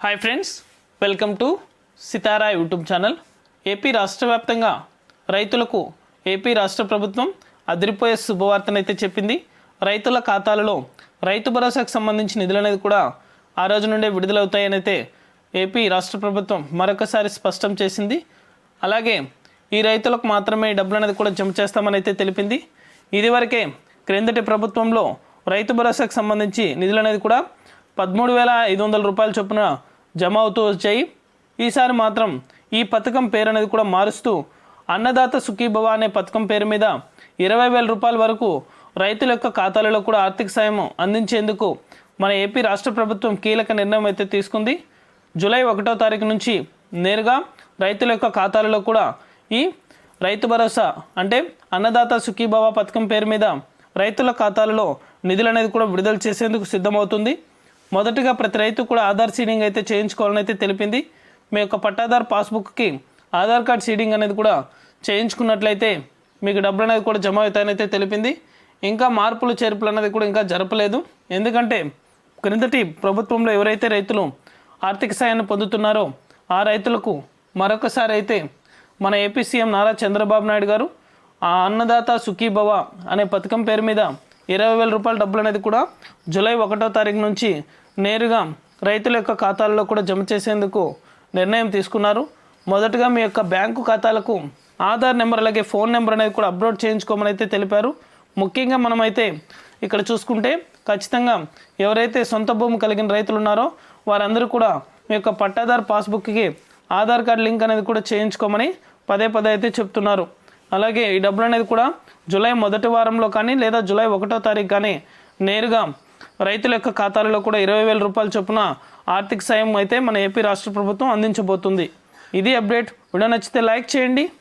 Hi friends welcome to Sitara YouTube channel AP రాష్ట్ర వ్యాప్తంగా రైతులకు ఏపీ రాష్ట్ర ప్రభుత్వం అదిరిపోయే శుభవార్తనైతే చెప్పింది. రైతుల ఖాతాలలో రైతు భరోసాకు సంబంధించిన నిధులు అనేది కూడా ఆ రోజు నుండే విడుదలవుతాయని అయితే ఏపీ రాష్ట్ర ప్రభుత్వం మరొకసారి స్పష్టం చేసింది. అలాగే ఈ రైతులకు మాత్రమే డబ్బులు అనేది కూడా జమ చేస్తామని అయితే తెలిపింది. ఇదివరకే క్రిందటి ప్రభుత్వంలో రైతు భరోసాకు సంబంధించి నిధులు అనేది కూడా పదమూడు వేల ఐదు వందల రూపాయల చొప్పున జమ అవుతూ వచ్చాయి. ఈసారి మాత్రం ఈ పథకం పేరు అనేది కూడా మారుస్తూ అన్నదాత సుఖీభవ అనే పథకం పేరు మీద ఇరవై వేల రూపాయల వరకు రైతుల యొక్క ఖాతాలలో కూడా ఆర్థిక సాయం అందించేందుకు మన ఏపీ రాష్ట్ర ప్రభుత్వం కీలక నిర్ణయం అయితే తీసుకుంది. జూలై ఒకటో తారీఖు నుంచి నేరుగా రైతుల యొక్క ఖాతాలలో కూడా ఈ రైతు భరోసా అంటే అన్నదాత సుఖీభవ పథకం పేరు మీద రైతుల ఖాతాలలో నిధులు అనేది కూడా విడుదల చేసేందుకు సిద్ధమవుతుంది. మొదటగా ప్రతి రైతు కూడా ఆధార్ సీడింగ్ అయితే చేయించుకోవాలని అయితే తెలిపింది. మీ యొక్క పట్టాదార్ పాస్బుక్కి ఆధార్ కార్డ్ సీడింగ్ అనేది కూడా చేయించుకున్నట్లయితే మీకు డబ్బులు అనేది కూడా జమ అవుతాయని అయితే తెలిపింది. ఇంకా మార్పులు చేర్పులు అనేది కూడా ఇంకా జరపలేదు. ఎందుకంటే క్రిందటి ప్రభుత్వంలో ఎవరైతే రైతులు ఆర్థిక సాయాన్ని పొందుతున్నారో ఆ రైతులకు మరొకసారి అయితే మన ఏపీ సీఎం నారా చంద్రబాబు నాయుడు గారు ఆ అన్నదాత సుఖీభవ అనే పథకం పేరు మీద ఇరవై వేల రూపాయల డబ్బులు అనేది కూడా జూలై ఒకటో తారీఖు నుంచి నేరుగా రైతుల యొక్క ఖాతాల్లో కూడా జమ చేసేందుకు నిర్ణయం తీసుకున్నారు. మొదటగా మీ యొక్క బ్యాంకు ఖాతాలకు ఆధార్ నెంబర్ అలాగే ఫోన్ నెంబర్ అనేది కూడా అప్లోడ్ చేయించుకోమని అయితే తెలిపారు. ముఖ్యంగా మనమైతే ఇక్కడ చూసుకుంటే ఖచ్చితంగా ఎవరైతే సొంత భూమి కలిగిన రైతులు ఉన్నారో వారందరూ కూడా మీ యొక్క పట్టాదారు పాస్బుక్కి ఆధార్ కార్డ్ లింక్ అనేది కూడా చేయించుకోమని పదే పదే అయితే చెప్తున్నారు. అలాగే ఈ డబ్బులు అనేది కూడా జూలై మొదటి వారంలో కానీ లేదా జూలై ఒకటో తారీఖు కానీ నేరుగా రైతుల యొక్క ఖాతాలలో కూడా ఇరవై వేల రూపాయల చొప్పున ఆర్థిక సాయం అయితే మన ఏపీ రాష్ట్ర ప్రభుత్వం అందించబోతుంది. ఇది అప్డేట్. వీడియో నచ్చితే లైక్ చేయండి.